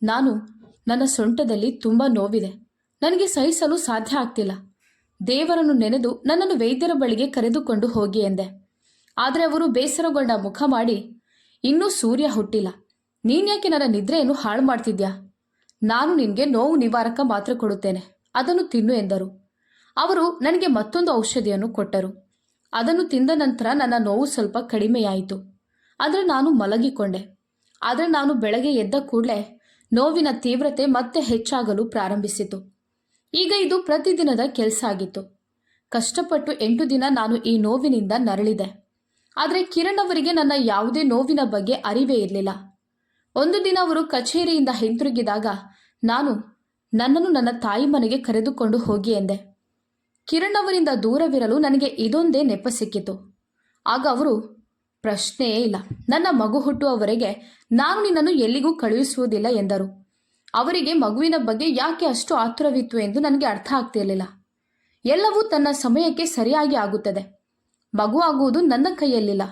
ನಾನು ನನ್ನ ಸೊಂಟದಲ್ಲಿ ತುಂಬ ನೋವಿದೆ. ನನಗೆ ಸಹಿಸಲು ಸಾಧ್ಯ ಆಗ್ತಿಲ್ಲ. ದೇವರನ್ನು ನೆನೆದು ನನ್ನನ್ನು ವೈದ್ಯರ ಬಳಿಗೆ ಕರೆದುಕೊಂಡು ಹೋಗಿ ಎಂದೆ. ಆದರೆ ಅವರು ಬೇಸರಗೊಂಡ ಮುಖ ಮಾಡಿ, ಇನ್ನೂ ಸೂರ್ಯ ಹುಟ್ಟಿಲ್ಲ. ನೀನ್ಯಾಕೆ ನನ್ನ ನಿದ್ರೆಯನ್ನು ಹಾಳು ಮಾಡ್ತಿದ್ಯಾ? ನಾನು ನಿನಗೆ ನೋವು ನಿವಾರಕ ಮಾತ್ರ ಕೊಡುತ್ತೇನೆ. ಅದನ್ನು ತಿನ್ನು ಎಂದರು. ಅವರು ನನಗೆ ಮತ್ತೊಂದು ಔಷಧಿಯನ್ನು ಕೊಟ್ಟರು. ಅದನ್ನು ತಿಂದ ನಂತರ ನನ್ನ ನೋವು ಸ್ವಲ್ಪ ಕಡಿಮೆಯಾಯಿತು. ಆದರೆ ನಾನು ಮಲಗಿಕೊಂಡೆ. ಆದರೆ ನಾನು ಬೆಳಗ್ಗೆ ಎದ್ದ ಕೂಡಲೇ ನೋವಿನ ತೀವ್ರತೆ ಮತ್ತೆ ಹೆಚ್ಚಾಗಲು ಪ್ರಾರಂಭಿಸಿತು. ಈಗ ಇದು ಪ್ರತಿದಿನದ ಕೆಲಸ ಆಗಿತ್ತು. ಕಷ್ಟಪಟ್ಟು ಎಂಟು ದಿನ ನಾನು ಈ ನೋವಿನಿಂದ ನರಳಿದೆ. ಆದರೆ ಕಿರಣ್ ಅವರಿಗೆ ನನ್ನ ಯಾವುದೇ ನೋವಿನ ಬಗ್ಗೆ ಅರಿವೇ ಇರಲಿಲ್ಲ. ಒಂದು ದಿನ ಅವರು ಕಚೇರಿಯಿಂದ ಹಿಂತಿರುಗಿದಾಗ, ನಾನು, ನನ್ನನ್ನು ನನ್ನ ತಾಯಿ ಮನೆಗೆ ಕರೆದುಕೊಂಡು ಹೋಗಿ ಎಂದೆ. ಕಿರಣ್ ಅವರಿಂದ ದೂರವಿರಲು ನನಗೆ ಇದೊಂದೇ ನೆಪ ಸಿಕ್ಕಿತು. ಆಗ ಅವರು, ಪ್ರಶ್ನೆಯೇ ಇಲ್ಲ. ನನ್ನ ಮಗು ಹುಟ್ಟುವವರೆಗೆ ನಾನು ನಿನ್ನನ್ನು ಎಲ್ಲಿಗೂ ಕಳುಹಿಸುವುದಿಲ್ಲ ಎಂದರು. ಅವರಿಗೆ ಮಗುವಿನ ಬಗ್ಗೆ ಯಾಕೆ ಅಷ್ಟು ಆತುರವಿತ್ತು ಎಂದು ನನಗೆ ಅರ್ಥ ಆಗ್ತಿರಲಿಲ್ಲ. ಎಲ್ಲವೂ ತನ್ನ ಸಮಯಕ್ಕೆ ಸರಿಯಾಗಿ ಆಗುತ್ತದೆ. ಮಗು ಆಗುವುದು ನನ್ನ ಕೈಯಲ್ಲಿಲ್ಲ.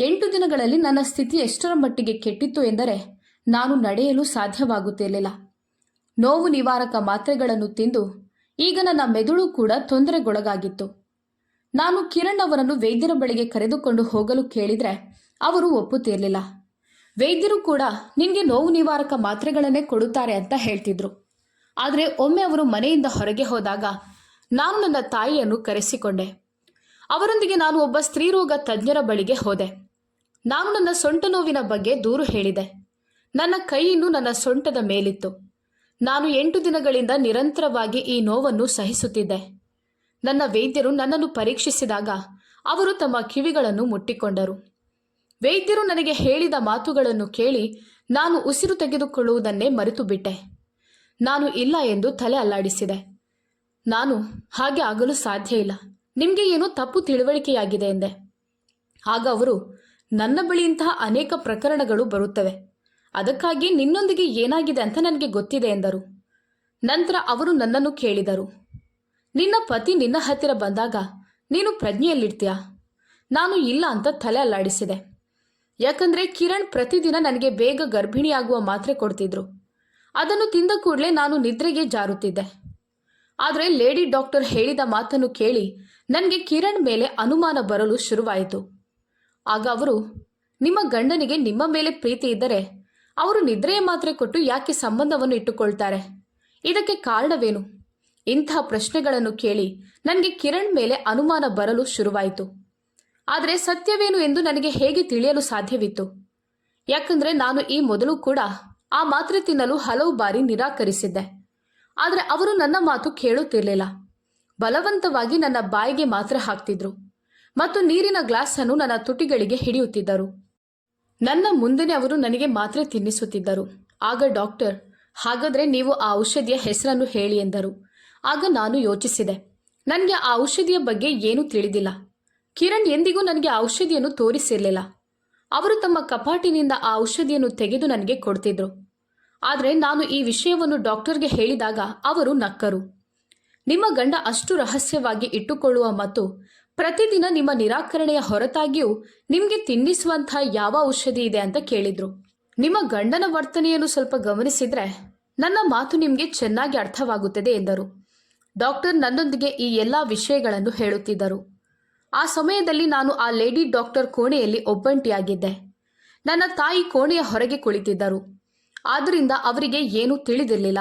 ಎಂಟು ದಿನಗಳಲ್ಲಿ ನನ್ನ ಸ್ಥಿತಿ ಎಷ್ಟರ ಮಟ್ಟಿಗೆ ಕೆಟ್ಟಿತ್ತು ಎಂದರೆ ನಾನು ನಡೆಯಲು ಸಾಧ್ಯವಾಗುತ್ತಿರಲಿಲ್ಲ. ನೋವು ನಿವಾರಕ ಮಾತ್ರೆಗಳನ್ನು ತಿಂದು ಈಗ ನನ್ನ ಮೆದುಳು ಕೂಡ ತೊಂದರೆಗೊಳಗಾಗಿತ್ತು. ನಾನು ಕಿರಣ್ ಅವರನ್ನು ವೈದ್ಯರ ಬಳಿಗೆ ಕರೆದುಕೊಂಡು ಹೋಗಲು ಕೇಳಿದ್ರೆ ಅವರು ಒಪ್ಪುತ್ತಿರಲಿಲ್ಲ. ವೈದ್ಯರು ಕೂಡ ನಿನಗೆ ನೋವು ನಿವಾರಕ ಮಾತ್ರೆಗಳನ್ನೇ ಕೊಡುತ್ತಾರೆ ಅಂತ ಹೇಳ್ತಿದ್ರು. ಆದರೆ ಒಮ್ಮೆ ಅವರು ಮನೆಯಿಂದ ಹೊರಗೆ ಹೋದಾಗ ನಾನು ನನ್ನ ತಾಯಿಯನ್ನು ಕರೆಸಿಕೊಂಡೆ. ಅವರೊಂದಿಗೆ ನಾನು ಒಬ್ಬ ಸ್ತ್ರೀರೋಗ ತಜ್ಞರ ಬಳಿಗೆ ಹೋದೆ. ನಾನು ನನ್ನ ಸೊಂಟ ನೋವಿನ ಬಗ್ಗೆ ದೂರು ಹೇಳಿದೆ. ನನ್ನ ಕೈಯನ್ನು ನನ್ನ ಸೊಂಟದ ಮೇಲಿತ್ತು. ನಾನು ಎಂಟು ದಿನಗಳಿಂದ ನಿರಂತರವಾಗಿ ಈ ನೋವನ್ನು ಸಹಿಸುತ್ತಿದ್ದೆ. ನನ್ನ ವೈದ್ಯರು ನನ್ನನ್ನು ಪರೀಕ್ಷಿಸಿದಾಗ ಅವರು ತಮ್ಮ ಕಿವಿಗಳನ್ನು ಮುಟ್ಟಿಕೊಂಡರು. ವೈದ್ಯರು ನನಗೆ ಹೇಳಿದ ಮಾತುಗಳನ್ನು ಕೇಳಿ ನಾನು ಉಸಿರು ತೆಗೆದುಕೊಳ್ಳುವುದನ್ನೇ ಮರೆತು ಬಿಟ್ಟೆ ನಾನು ಇಲ್ಲ ಎಂದು ತಲೆ ಅಲ್ಲಾಡಿಸಿದೆ. ನಾನು ಹಾಗೆ ಆಗಲು ಸಾಧ್ಯ ಇಲ್ಲ. ನಿಮಗೆ ಏನೋ ತಪ್ಪು ತಿಳುವಳಿಕೆಯಾಗಿದೆ ಎಂದೆ. ಆಗ ಅವರು ನನ್ನ ಬಳಿ ಇಂತಹ ಅನೇಕ ಪ್ರಕರಣಗಳು ಬರುತ್ತವೆ. ಅದಕ್ಕಾಗಿ ನಿನ್ನೊಂದಿಗೆ ಏನಾಗಿದೆ ಅಂತ ನನಗೆ ಗೊತ್ತಿದೆ ಎಂದರು. ನಂತರ ಅವರು ನನ್ನನ್ನು ಕೇಳಿದರು. ನಿನ್ನ ಪತಿ ನಿನ್ನ ಹತ್ತಿರ ಬಂದಾಗ ನೀನು ಪ್ರಜ್ಞೆಯಲ್ಲಿರ್ತೀಯಾ ನಾನು ಇಲ್ಲ ಅಂತ ತಲೆ ಅಲ್ಲಾಡಿಸಿದೆ. ಯಾಕಂದ್ರೆ ಕಿರಣ್ ಪ್ರತಿದಿನ ನನಗೆ ಬೇಗ ಗರ್ಭಿಣಿಯಾಗುವ ಮಾತ್ರೆ ಕೊಡ್ತಿದ್ರು. ಅದನ್ನು ತಿಂದ ಕೂಡಲೇ ನಾನು ನಿದ್ರೆಗೆ ಜಾರುತ್ತಿದ್ದೆ. ಆದರೆ ಲೇಡಿ ಡಾಕ್ಟರ್ ಹೇಳಿದ ಮಾತನ್ನು ಕೇಳಿ ನನಗೆ ಕಿರಣ್ ಮೇಲೆ ಅನುಮಾನ ಬರಲು ಶುರುವಾಯಿತು. ಆಗ ಅವರು, ನಿಮ್ಮ ಗಂಡನಿಗೆ ನಿಮ್ಮ ಮೇಲೆ ಪ್ರೀತಿ ಇದ್ದರೆ ಅವರು ನಿದ್ರೆಯ ಮಾತ್ರೆ ಕೊಟ್ಟು ಯಾಕೆ ಸಂಬಂಧವನ್ನು ಇಟ್ಟುಕೊಳ್ತಾರೆ? ಇದಕ್ಕೆ ಕಾರಣವೇನು? ಇಂತಹ ಪ್ರಶ್ನೆಗಳನ್ನು ಕೇಳಿ ನನಗೆ ಕಿರಣ್ ಮೇಲೆ ಅನುಮಾನ ಬರಲು ಶುರುವಾಯಿತು. ಆದರೆ ಸತ್ಯವೇನು ಎಂದು ನನಗೆ ಹೇಗೆ ತಿಳಿಯಲು ಸಾಧ್ಯವಿತ್ತು? ಯಾಕಂದ್ರೆ ನಾನು ಈ ಮೊದಲು ಕೂಡ ಆ ಮಾತ್ರೆ ತಿನ್ನಲು ಹಲವು ಬಾರಿ ನಿರಾಕರಿಸಿದ್ದೆ. ಆದರೆ ಅವರು ನನ್ನ ಮಾತು ಕೇಳುತ್ತಿರಲಿಲ್ಲ. ಬಲವಂತವಾಗಿ ನನ್ನ ಬಾಯಿಗೆ ಮಾತ್ರೆ ಹಾಕ್ತಿದ್ರು. ಮತ್ತು ನೀರಿನ ಗ್ಲಾಸ್ ಅನ್ನು ನನ್ನ ತುಟಿಗಳಿಗೆ ಹಿಡಿಯುತ್ತಿದ್ದರು. ನನ್ನ ಮುಂದೆನೆ ಅವರು ನನಗೆ ಮಾತ್ರ ತಿನ್ನಿಸುತ್ತಿದ್ದರು. ಆಗ ಡಾಕ್ಟರ್, ಹಾಗಾದರೆ ನೀವು ಆ ಔಷಧಿಯ ಹೆಸರನ್ನು ಹೇಳಿ ಎಂದರು. ಆಗ ನಾನು ಯೋಚಿಸಿದೆ, ನನಗೆ ಆ ಔಷಧಿಯ ಬಗ್ಗೆ ಏನೂ ತಿಳಿದಿಲ್ಲ. ಕಿರಣ್ ಎಂದಿಗೂ ನನಗೆ ಔಷಧಿಯನ್ನು ತೋರಿಸಿರಲಿಲ್ಲ. ಅವರು ತಮ್ಮ ಕಪಾಟಿನಿಂದ ಆ ಔಷಧಿಯನ್ನು ತೆಗೆದು ನನಗೆ ಕೊಡ್ತಿದ್ರು. ಆದರೆ ನಾನು ಈ ವಿಷಯವನ್ನು ಡಾಕ್ಟರ್ಗೆ ಹೇಳಿದಾಗ ಅವರು ನಕ್ಕರು. ನಿಮ್ಮ ಗಂಡ ಅಷ್ಟು ರಹಸ್ಯವಾಗಿ ಇಟ್ಟುಕೊಳ್ಳುವ ಮತ್ತು ಪ್ರತಿದಿನ ನಿಮ್ಮ ನಿರಾಕರಣೆಯ ಹೊರತಾಗಿಯೂ ನಿಮಗೆ ತಿನ್ನಿಸುವಂತಹ ಯಾವ ಔಷಧಿ ಇದೆ ಅಂತ ಕೇಳಿದ್ರು. ನಿಮ್ಮ ಗಂಡನ ವರ್ತನೆಯನ್ನು ಸ್ವಲ್ಪ ಗಮನಿಸಿದ್ರೆ ನನ್ನ ಮಾತು ನಿಮಗೆ ಚೆನ್ನಾಗಿ ಅರ್ಥವಾಗುತ್ತದೆ ಎಂದರು. ಡಾಕ್ಟರ್ ನನ್ನೊಂದಿಗೆ ಈ ಎಲ್ಲ ವಿಷಯಗಳನ್ನು ಹೇಳುತ್ತಿದ್ದರು. ಆ ಸಮಯದಲ್ಲಿ ನಾನು ಆ ಲೇಡಿ ಡಾಕ್ಟರ್ ಕೋಣೆಯಲ್ಲಿ ಒಬ್ಬಂಟಿಯಾಗಿದ್ದೆ. ನನ್ನ ತಾಯಿ ಕೋಣೆಯ ಹೊರಗೆ ಕುಳಿತಿದ್ದರು. ಆದ್ದರಿಂದ ಅವರಿಗೆ ಏನೂ ತಿಳಿದಿರಲಿಲ್ಲ.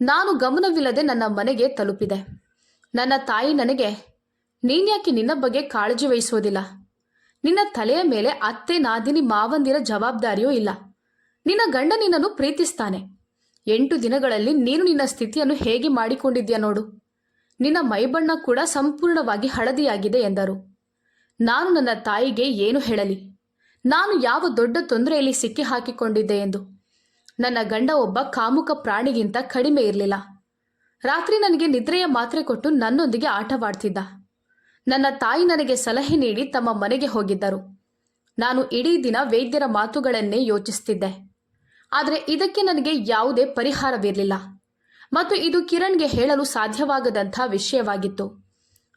ನಾನು ಗಮನವಿಲ್ಲದೆ ನನ್ನ ಮನೆಗೆ ತಲುಪಿದೆ. ನನ್ನ ತಾಯಿ ನನಗೆ ನೀನ್ಯಾಕೆ ನಿನ್ನ ಬಗ್ಗೆ ಕಾಳಜಿ ವಹಿಸೋದಿಲ್ಲ? ನಿನ್ನ ತಲೆಯ ಮೇಲೆ ಅತ್ತೆ ನಾದಿನಿ ಮಾವಂದಿರ ಜವಾಬ್ದಾರಿಯೂ ಇಲ್ಲ. ನಿನ್ನ ಗಂಡ ನಿನ್ನನ್ನು ಪ್ರೀತಿಸ್ತಾನೆ. ಎಂಟು ದಿನಗಳಲ್ಲಿ ನೀನು ನಿನ್ನ ಸ್ಥಿತಿಯನ್ನು ಹೇಗೆ ಮಾಡಿಕೊಂಡಿದ್ಯಾ ನೋಡು. ನಿನ್ನ ಮೈಬಣ್ಣ ಕೂಡ ಸಂಪೂರ್ಣವಾಗಿ ಹಳದಿಯಾಗಿದೆ ಎಂದರು. ನಾನು ನನ್ನ ತಾಯಿಗೆ ಏನು ಹೇಳಲಿ? ನಾನು ಯಾವ ದೊಡ್ಡ ತೊಂದರೆಯಲ್ಲಿ ಸಿಕ್ಕಿ ಹಾಕಿಕೊಂಡಿದ್ದೆ ಎಂದು. ನನ್ನ ಗಂಡ ಒಬ್ಬ ಕಾಮುಕ ಪ್ರಾಣಿಗಿಂತ ಕಡಿಮೆ ಇರಲಿಲ್ಲ. ರಾತ್ರಿ ನನಗೆ ನಿದ್ರೆಯ ಮಾತ್ರೆ ಕೊಟ್ಟು ನನ್ನೊಂದಿಗೆ ಆಟವಾಡ್ತಿದ್ದ. ನನ್ನ ತಾಯಿ ನನಗೆ ಸಲಹೆ ನೀಡಿ ತಮ್ಮ ಮನೆಗೆ ಹೋಗಿದ್ದರು. ನಾನು ಇಡೀ ದಿನ ವೈದ್ಯರ ಮಾತುಗಳನ್ನೇ ಯೋಚಿಸ್ತಿದ್ದೆ. ಆದರೆ ಇದಕ್ಕೆ ನನಗೆ ಯಾವುದೇ ಪರಿಹಾರವಿರಲಿಲ್ಲ. ಮತ್ತು ಇದು ಕಿರಣ್ಗೆ ಹೇಳಲು ಸಾಧ್ಯವಾಗದಂಥ ವಿಷಯವಾಗಿತ್ತು.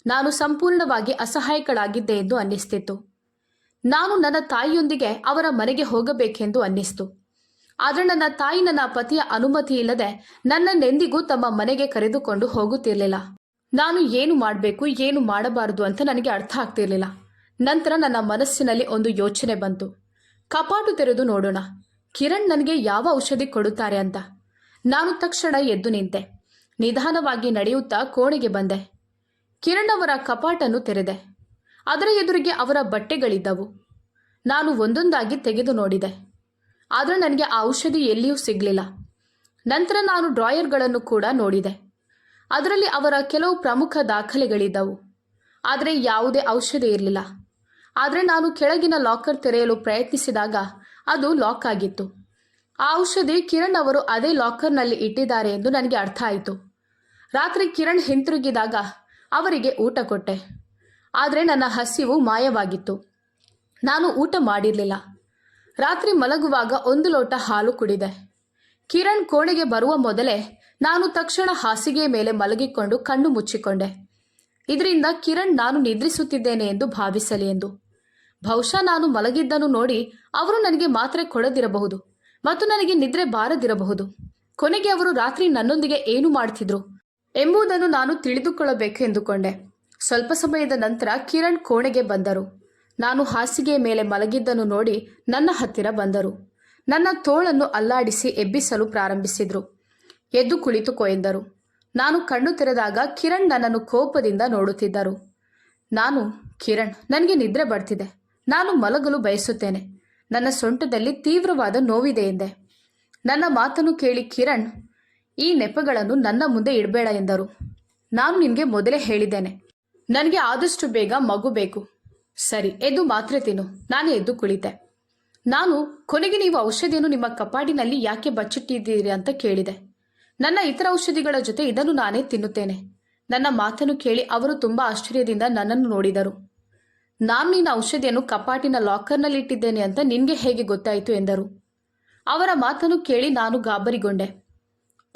ನಾನು ಸಂಪೂರ್ಣವಾಗಿ ಅಸಹಾಯಕಳಾಗಿದ್ದೆ ಎಂದು ಅನ್ನಿಸ್ತಿತ್ತು. ನಾನು ನನ್ನ ತಾಯಿಯೊಂದಿಗೆ ಅವರ ಮನೆಗೆ ಹೋಗಬೇಕೆಂದು ಅನ್ನಿಸ್ತು. ಆದರೆ ನನ್ನ ತಾಯಿ ನನ್ನ ಪತಿಯ ಅನುಮತಿ ಇಲ್ಲದೆ ನನ್ನನ್ನೆಂದಿಗೂ ತಮ್ಮ ಮನೆಗೆ ಕರೆದುಕೊಂಡು ಹೋಗುತ್ತಿರಲಿಲ್ಲ. ನಾನು ಏನು ಮಾಡಬೇಕು, ಏನು ಮಾಡಬಾರದು ಅಂತ ನನಗೆ ಅರ್ಥ ಆಗ್ತಿರಲಿಲ್ಲ. ನಂತರ ನನ್ನ ಮನಸ್ಸಿನಲ್ಲಿ ಒಂದು ಯೋಚನೆ ಬಂತು. ಕಪಾಟು ತೆರೆದು ನೋಡೋಣ. ಕಿರಣ್ ನನಗೆ ಯಾವ ಔಷಧಿ ಕೊಡುತ್ತಾರೆ ಅಂತ. ನಾನು ತಕ್ಷಣ ಎದ್ದು ನಿಂತೆ. ನಿಧಾನವಾಗಿ ನಡೆಯುತ್ತಾ ಕೋಣೆಗೆ ಬಂದೆ. ಕಿರಣ್ ಅವರ ಕಪಾಟನ್ನು ತೆರೆದೆ. ಅದರ ಎದುರಿಗೆ ಅವರ ಬಟ್ಟೆಗಳಿದ್ದವು. ನಾನು ಒಂದೊಂದಾಗಿ ತೆಗೆದು ನೋಡಿದೆ. ಆದರೆ ನನಗೆ ಆ ಔಷಧಿ ಎಲ್ಲಿಯೂ ಸಿಗಲಿಲ್ಲ. ನಂತರ ನಾನು ಡ್ರಾಯರ್ಗಳನ್ನು ಕೂಡ ನೋಡಿದೆ. ಅದರಲ್ಲಿ ಅವರ ಕೆಲವು ಪ್ರಮುಖ ದಾಖಲೆಗಳಿದ್ದವು. ಆದರೆ ಯಾವುದೇ ಔಷಧಿ ಇರಲಿಲ್ಲ. ಆದರೆ ನಾನು ಕೆಳಗಿನ ಲಾಕರ್ ತೆರೆಯಲು ಪ್ರಯತ್ನಿಸಿದಾಗ ಅದು ಲಾಕ್ ಆಗಿತ್ತು. ಆ ಔಷಧಿ ಕಿರಣ್ ಅವರು ಅದೇ ಲಾಕರ್ನಲ್ಲಿ ಇಟ್ಟಿದ್ದಾರೆ ಎಂದು ನನಗೆ ಅರ್ಥ ಆಯಿತು. ರಾತ್ರಿ ಕಿರಣ್ ಹಿಂತಿರುಗಿದಾಗ ಅವರಿಗೆ ಊಟ ಕೊಟ್ಟೆ. ಆದರೆ ನನ್ನ ಹಸಿವು ಮಾಯವಾಗಿತ್ತು. ನಾನು ಊಟ ಮಾಡಿರಲಿಲ್ಲ. ರಾತ್ರಿ ಮಲಗುವಾಗ ಒಂದು ಲೋಟ ಹಾಲು ಕುಡಿದೆ. ಕಿರಣ್ ಕೋಣೆಗೆ ಬರುವ ಮೊದಲೇ ನಾನು ತಕ್ಷಣ ಹಾಸಿಗೆಯ ಮೇಲೆ ಮಲಗಿಕೊಂಡು ಕಣ್ಣು ಮುಚ್ಚಿಕೊಂಡೆ. ಇದರಿಂದ ಕಿರಣ್ ನಾನು ನಿದ್ರಿಸುತ್ತಿದ್ದೇನೆ ಎಂದು ಭಾವಿಸಲಿ ಎಂದು. ಬಹುಶಃ ನಾನು ಮಲಗಿದ್ದನ್ನು ನೋಡಿ ಅವರು ನನಗೆ ಮಾತ್ರೆ ಕೊಡದಿರಬಹುದು ಮತ್ತು ನನಗೆ ನಿದ್ರೆ ಬಾರದಿರಬಹುದು. ಕೊನೆಗೆ ಅವರು ರಾತ್ರಿ ನನ್ನೊಂದಿಗೆ ಏನು ಮಾಡ್ತಿದ್ರು ಎಂಬುದನ್ನು ನಾನು ತಿಳಿದುಕೊಳ್ಳಬೇಕು ಎಂದುಕೊಂಡೆ. ಸ್ವಲ್ಪ ಸಮಯದ ನಂತರ ಕಿರಣ್ ಕೋಣೆಗೆ ಬಂದರು. ನಾನು ಹಾಸಿಗೆಯ ಮೇಲೆ ಮಲಗಿದ್ದನ್ನು ನೋಡಿ ನನ್ನ ಹತ್ತಿರ ಬಂದರು. ನನ್ನ ತೋಳನ್ನು ಅಲ್ಲಾಡಿಸಿ ಎಬ್ಬಿಸಲು ಪ್ರಾರಂಭಿಸಿದ್ರು. ಎದ್ದು ಕುಳಿತುಕೋ ಎಂದರು. ನಾನು ಕಣ್ಣು ತೆರೆದಾಗ ಕಿರಣ್ ನನ್ನನ್ನು ಕೋಪದಿಂದ ನೋಡುತ್ತಿದ್ದರು. ನಾನು, ಕಿರಣ್, ನನಗೆ ನಿದ್ರೆ ಬರ್ತಿದೆ. ನಾನು ಮಲಗಲು ಬಯಸುತ್ತೇನೆ. ನನ್ನ ಸೊಂಟದಲ್ಲಿ ತೀವ್ರವಾದ ನೋವಿದೆ ಎಂದೆ. ನನ್ನ ಮಾತನ್ನು ಕೇಳಿ ಕಿರಣ್, ಈ ನೆಪಗಳನ್ನು ನನ್ನ ಮುಂದೆ ಇಡಬೇಡ ಎಂದರು. ನಾನು ನಿನಗೆ ಮೊದಲೇ ಹೇಳಿದ್ದೇನೆ. ನನಗೆ ಆದಷ್ಟು ಬೇಗ ಮಗು ಬೇಕು. ಸರಿ, ಎದ್ದು ಮಾತ್ರೆ ತಿನ್ನು. ನಾನು ಎದ್ದು ಕುಳಿತೆ. ನಾನು, ಕೊನೆಗೆ ನೀವು ಔಷಧಿಯನ್ನು ನಿಮ್ಮ ಕಪಾಟಿನಲ್ಲಿ ಯಾಕೆ ಬಚ್ಚಿಟ್ಟಿದ್ದೀರಿ ಅಂತ ಕೇಳಿದೆ. ನನ್ನ ಇತರ ಔಷಧಿಗಳ ಜೊತೆ ಇದನ್ನು ನಾನೇ ತಿನ್ನುತ್ತೇನೆ. ನನ್ನ ಮಾತನ್ನು ಕೇಳಿ ಅವರು ತುಂಬಾ ಆಶ್ಚರ್ಯದಿಂದ ನನ್ನನ್ನು ನೋಡಿದರು. ನಾನು ನಿನ್ನ ಔಷಧಿಯನ್ನು ಕಪಾಟಿನ ಲಾಕರ್ನಲ್ಲಿ ಇಟ್ಟಿದ್ದೇನೆ ಅಂತ ನಿನಗೆ ಹೇಗೆ ಗೊತ್ತಾಯಿತು ಎಂದರು. ಅವರ ಮಾತನ್ನು ಕೇಳಿ ನಾನು ಗಾಬರಿಗೊಂಡೆ.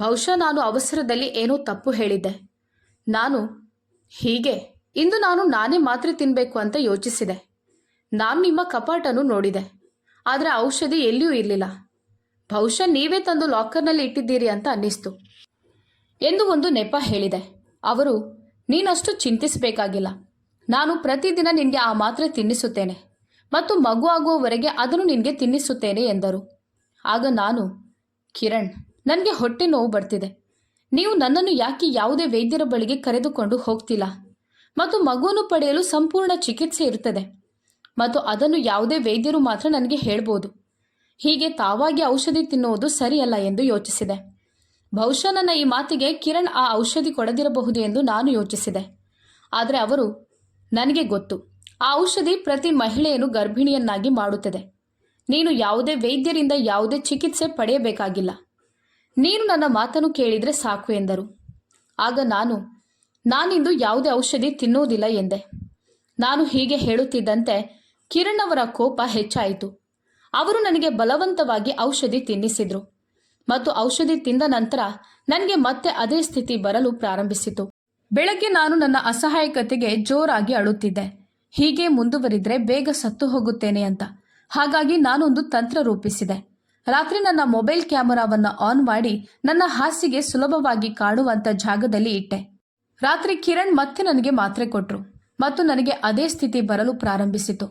ಬಹುಶಃ ನಾನು ಅವಸರದಲ್ಲಿ ಏನೋ ತಪ್ಪು ಹೇಳಿದ್ದೆ. ನಾನು, ಹೀಗೆ, ಇಂದು ನಾನು ನಾನೇ ಮಾತ್ರೆ ತಿನ್ನಬೇಕು ಅಂತ ಯೋಚಿಸಿದೆ. ನಾನು ನಿಮ್ಮ ಕಪಾಟನ್ನು ನೋಡಿದೆ. ಆದರೆ ಔಷಧಿ ಎಲ್ಲಿಯೂ ಇರಲಿಲ್ಲ. ಬಹುಶಃ ನೀವೇ ತಂದು ಲಾಕರ್ನಲ್ಲಿ ಇಟ್ಟಿದ್ದೀರಿ ಅಂತ ಅನ್ನಿಸ್ತು. ಎಂದು ಒಂದು ನೆಪ ಹೇಳಿದೆ. ಅವರು, ನೀನಷ್ಟು ಚಿಂತಿಸಬೇಕಾಗಿಲ್ಲ. ನಾನು ಪ್ರತಿದಿನ ನಿನಗೆ ಆ ಮಾತ್ರೆ ತಿನ್ನಿಸುತ್ತೇನೆ ಮತ್ತು ಮಗು ಆಗುವವರೆಗೆ ಅದನ್ನು ನಿನಗೆ ತಿನ್ನಿಸುತ್ತೇನೆ ಎಂದರು. ಆಗ ನಾನು, ಕಿರಣ್, ನನಗೆ ಹೊಟ್ಟೆ ನೋವು ಬರ್ತಿದೆ. ನೀವು ನನ್ನನ್ನು ಯಾಕೆ ಯಾವುದೇ ವೈದ್ಯರ ಬಳಿಗೆ ಕರೆದುಕೊಂಡು ಹೋಗ್ತಿಲ್ಲ? ಮತ್ತು ಮಗುವನ್ನು ಪಡೆಯಲು ಸಂಪೂರ್ಣ ಚಿಕಿತ್ಸೆ ಇರುತ್ತದೆ. ಮತ್ತು ಅದನ್ನು ಯಾವುದೇ ವೈದ್ಯರು ಮಾತ್ರ ನನಗೆ ಹೇಳ್ಬೋದು. ಹೀಗೆ ತಾವಾಗಿ ಔಷಧಿ ತಿನ್ನುವುದು ಸರಿಯಲ್ಲ ಎಂದು ಯೋಚಿಸಿದೆ. ಬಹುಶಃ ನನ್ನ ಈ ಮಾತಿಗೆ ಕಿರಣ್ ಆ ಔಷಧಿ ಕೊಡದಿರಬಹುದು ಎಂದು ನಾನು ಯೋಚಿಸಿದೆ. ಆದರೆ ಅವರು, ನನಗೆ ಗೊತ್ತು, ಆ ಔಷಧಿ ಪ್ರತಿ ಮಹಿಳೆಯನ್ನು ಗರ್ಭಿಣಿಯನ್ನಾಗಿ ಮಾಡುತ್ತದೆ. ನೀನು ಯಾವುದೇ ವೈದ್ಯರಿಂದ ಯಾವುದೇ ಚಿಕಿತ್ಸೆ ಪಡೆಯಬೇಕಾಗಿಲ್ಲ. ನೀನು ನನ್ನ ಮಾತನ್ನು ಕೇಳಿದರೆ ಸಾಕು ಎಂದರು. ಆಗ ನಾನು, ನಾನಿಂದು ಯಾವುದೇ ಔಷಧಿ ತಿನ್ನುವುದಿಲ್ಲ ಎಂದೆ. ನಾನು ಹೀಗೆ ಹೇಳುತ್ತಿದ್ದಂತೆ ಕಿರಣ್ ಅವರ ಕೋಪ ಹೆಚ್ಚಾಯಿತು. ಅವರು ನನಗೆ ಬಲವಂತವಾಗಿ ಔಷಧಿ ತಿನ್ನಿಸಿದ್ರು. ಮತ್ತು ಔಷಧಿ ತಿಂದ ನಂತರ ನನಗೆ ಮತ್ತೆ ಅದೇ ಸ್ಥಿತಿ ಬರಲು ಪ್ರಾರಂಭಿಸಿತು. ಬೆಳಗ್ಗೆ ನಾನು ನನ್ನ ಅಸಹಾಯಕತೆಗೆ ಜೋರಾಗಿ ಅಳುತ್ತಿದ್ದೆ. ಹೀಗೆ ಮುಂದುವರಿದ್ರೆ ಬೇಗ ಸತ್ತು ಹೋಗುತ್ತೇನೆ ಅಂತ. ಹಾಗಾಗಿ ನಾನೊಂದು ತಂತ್ರ ರೂಪಿಸಿದೆ. ರಾತ್ರಿ ನನ್ನ ಮೊಬೈಲ್ ಕ್ಯಾಮರಾವನ್ನು ಆನ್ ಮಾಡಿ ನನ್ನ ಹಾಸಿಗೆ ಸುಲಭವಾಗಿ ಕಾಣುವಂಥ ಜಾಗದಲ್ಲಿ ಇಟ್ಟೆ. ರಾತ್ರಿ ಕಿರಣ್ ಮತ್ತೆ ನನಗೆ ಮಾತ್ರೆ ಕೊಟ್ಟರು ಮತ್ತು ನನಗೆ ಅದೇ ಸ್ಥಿತಿ ಬರಲು ಪ್ರಾರಂಭಿಸಿತು.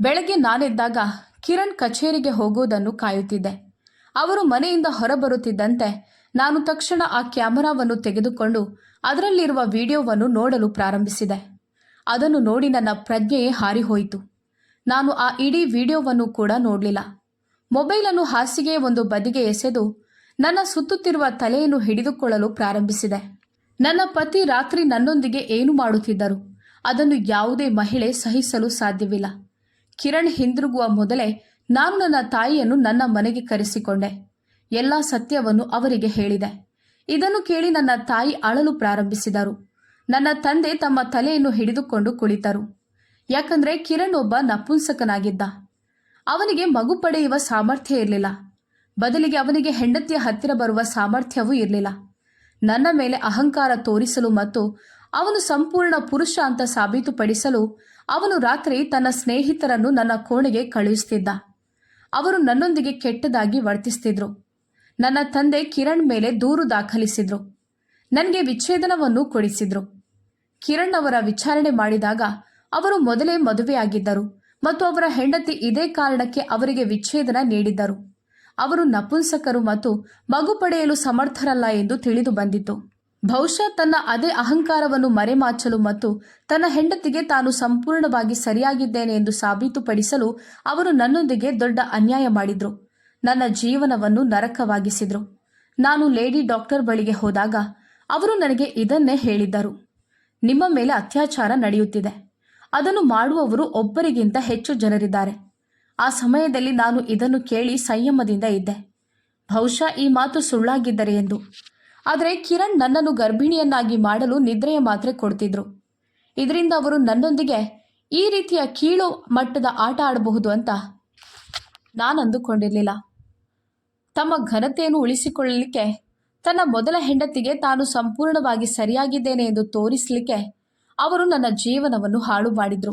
ಬೆಳಗ್ಗೆ ನಾನೆದ್ದಾಗ ಕಿರಣ್ ಕಚೇರಿಗೆ ಹೋಗುವುದನ್ನು ಕಾಯುತ್ತಿದ್ದೆ. ಅವರು ಮನೆಯಿಂದ ಹೊರಬರುತ್ತಿದ್ದಂತೆ ನಾನು ತಕ್ಷಣ ಆ ಕ್ಯಾಮರಾವನ್ನು ತೆಗೆದುಕೊಂಡು ಅದರಲ್ಲಿರುವ ವಿಡಿಯೋವನ್ನು ನೋಡಲು ಪ್ರಾರಂಭಿಸಿದೆ. ಅದನ್ನು ನೋಡಿ ನನ್ನ ಪ್ರಜ್ಞೆಯೇ ಹಾರಿಹೋಯಿತು. ನಾನು ಆ ಇಡೀ ವಿಡಿಯೋವನ್ನು ಕೂಡ ನೋಡಲಿಲ್ಲ. ಮೊಬೈಲನ್ನು ಹಾಸಿಗೆಯ ಒಂದು ಬದಿಗೆ ಎಸೆದು ನನ್ನ ಸುತ್ತುತ್ತಿರುವ ತಲೆಯನ್ನು ಹಿಡಿದುಕೊಳ್ಳಲು ಪ್ರಾರಂಭಿಸಿದೆ. ನನ್ನ ಪತಿ ರಾತ್ರಿ ನನ್ನೊಂದಿಗೆ ಏನು ಮಾಡುತ್ತಿದ್ದರು? ಅದನ್ನು ಯಾವುದೇ ಮಹಿಳೆ ಸಹಿಸಲು ಸಾಧ್ಯವಿಲ್ಲ. ಕಿರಣ್ ಹಿಂದಿರುಗುವ ಮೊದಲೇ ನಾನು ನನ್ನ ತಾಯಿಯನ್ನು ನನ್ನ ಮನೆಗೆ ಕರೆಸಿಕೊಂಡೆ. ಎಲ್ಲ ಸತ್ಯವನ್ನು ಅವರಿಗೆ ಹೇಳಿದೆ. ಇದನ್ನು ಕೇಳಿ ನನ್ನ ತಾಯಿ ಅಳಲು ಪ್ರಾರಂಭಿಸಿದರು. ನನ್ನ ತಂದೆ ತಮ್ಮ ತಲೆಯನ್ನು ಹಿಡಿದುಕೊಂಡು ಕುಳಿತರು. ಯಾಕಂದ್ರೆ ಕಿರಣ್ ಒಬ್ಬ ನಪುಂಸಕನಾಗಿದ್ದ. ಅವನಿಗೆ ಮಗು ಪಡೆಯುವ ಸಾಮರ್ಥ್ಯ ಇರಲಿಲ್ಲ. ಬದಲಿಗೆ ಅವನಿಗೆ ಹೆಂಡತಿಯ ಹತ್ತಿರ ಬರುವ ಸಾಮರ್ಥ್ಯವೂ ಇರಲಿಲ್ಲ. ನನ್ನ ಮೇಲೆ ಅಹಂಕಾರ ತೋರಿಸಲು ಮತ್ತು ಅವನು ಸಂಪೂರ್ಣ ಪುರುಷ ಅಂತ ಸಾಬೀತುಪಡಿಸಲು ಅವನು ರಾತ್ರಿ ತನ್ನ ಸ್ನೇಹಿತರನ್ನು ನನ್ನ ಕೋಣೆಗೆ ಕಳುಹಿಸ್ತಿದ್ದ. ಅವರು ನನ್ನೊಂದಿಗೆ ಕೆಟ್ಟದಾಗಿ ವರ್ತಿಸ್ತಿದ್ರು. ನನ್ನ ತಂದೆ ಕಿರಣ್ ಮೇಲೆ ದೂರು ದಾಖಲಿಸಿದ್ರು. ನನಗೆ ವಿಚ್ಛೇದನವನ್ನು ಕೊಡಿಸಿದ್ರು. ಕಿರಣ್ ಅವರ ವಿಚಾರಣೆ ಮಾಡಿದಾಗ ಅವರು ಮೊದಲೇ ಮದುವೆಯಾಗಿದ್ದರು ಮತ್ತು ಅವರ ಹೆಂಡತಿ ಇದೇ ಕಾರಣಕ್ಕೆ ಅವರಿಗೆ ವಿಚ್ಛೇದನ ನೀಡಿದ್ದರು. ಅವರು ನಪುಂಸಕರು ಮತ್ತು ಮಗು ಪಡೆಯಲು ಸಮರ್ಥರಲ್ಲ ಎಂದು ತಿಳಿದು ಬಂದಿತು ಬಹುಶಃ ತನ್ನ ಅದೇ ಅಹಂಕಾರವನ್ನು ಮರೆಮಾಚಲು ಮತ್ತು ತನ್ನ ಹೆಂಡತಿಗೆ ತಾನು ಸಂಪೂರ್ಣವಾಗಿ ಸರಿಯಾಗಿದ್ದೇನೆ ಎಂದು ಸಾಬೀತುಪಡಿಸಲು ಅವರು ನನ್ನೊಂದಿಗೆ ದೊಡ್ಡ ಅನ್ಯಾಯ ಮಾಡಿದ್ರು. ನನ್ನ ಜೀವನವನ್ನು ನರಕವಾಗಿಸಿದ್ರು. ನಾನು ಲೇಡಿ ಡಾಕ್ಟರ್ ಬಳಿಗೆ ಹೋದಾಗ ಅವರು ನನಗೆ ಇದನ್ನೇ ಹೇಳಿದ್ದರು. ನಿಮ್ಮ ಮೇಲೆ ಅತ್ಯಾಚಾರ ನಡೆಯುತ್ತಿದೆ. ಅದನ್ನು ಮಾಡುವವರು ಒಬ್ಬರಿಗಿಂತ ಹೆಚ್ಚು ಜನರಿದ್ದಾರೆ. ಆ ಸಮಯದಲ್ಲಿ ನಾನು ಇದನ್ನು ಕೇಳಿ ಸಂಯಮದಿಂದ ಇದ್ದೆ. ಬಹುಶಃ ಈ ಮಾತು ಸುಳ್ಳಾಗಿದ್ದರೆ ಎಂದು. ಆದರೆ ಕಿರಣ್ ನನ್ನನ್ನು ಗರ್ಭಿಣಿಯನ್ನಾಗಿ ಮಾಡಲು ನಿದ್ರೆಯ ಮಾತ್ರೆ ಕೊಡ್ತಿದ್ರು. ಇದರಿಂದ ಅವರು ನನ್ನೊಂದಿಗೆ ಈ ರೀತಿಯ ಕೀಳು ಮಟ್ಟದ ಆಟ ಆಡಬಹುದು ಅಂತ ನಾನು ಅಂದುಕೊಂಡಿರಲಿಲ್ಲ. ತಮ್ಮ ಘನತೆಯನ್ನು ಉಳಿಸಿಕೊಳ್ಳಲಿಕ್ಕೆ, ತನ್ನ ಮೊದಲ ಹೆಂಡತಿಗೆ ತಾನು ಸಂಪೂರ್ಣವಾಗಿ ಸರಿಯಾಗಿದ್ದೇನೆ ಎಂದು ತೋರಿಸಲಿಕ್ಕೆ ಅವರು ನನ್ನ ಜೀವನವನ್ನು ಹಾಳು ಮಾಡಿದ್ರು.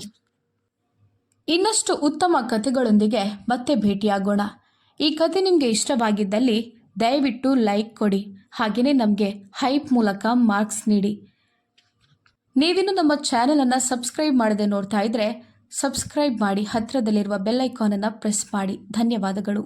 ಇನ್ನಷ್ಟು ಉತ್ತಮ ಕಥೆಗಳೊಂದಿಗೆ ಮತ್ತೆ ಭೇಟಿಯಾಗೋಣ. ಈ ಕಥೆ ನಿಮಗೆ ಇಷ್ಟವಾಗಿದ್ದಲ್ಲಿ ದಯವಿಟ್ಟು ಲೈಕ್ ಕೊಡಿ. ಹಾಗೆಯೇ ನಮಗೆ ಹೈಪ್ ಮೂಲಕ ಮಾರ್ಕ್ಸ್ ನೀಡಿ. ನೀವಿನ್ನು ನಮ್ಮ ಚಾನಲನ್ನು ಸಬ್ಸ್ಕ್ರೈಬ್ ಮಾಡದೆ ನೋಡ್ತಾ ಇದ್ದರೆ ಸಬ್ಸ್ಕ್ರೈಬ್ ಮಾಡಿ ಹತ್ತಿರದಲ್ಲಿರುವ ಬೆಲ್ ಐಕಾನನ್ನು ಪ್ರೆಸ್ ಮಾಡಿ. ಧನ್ಯವಾದಗಳು.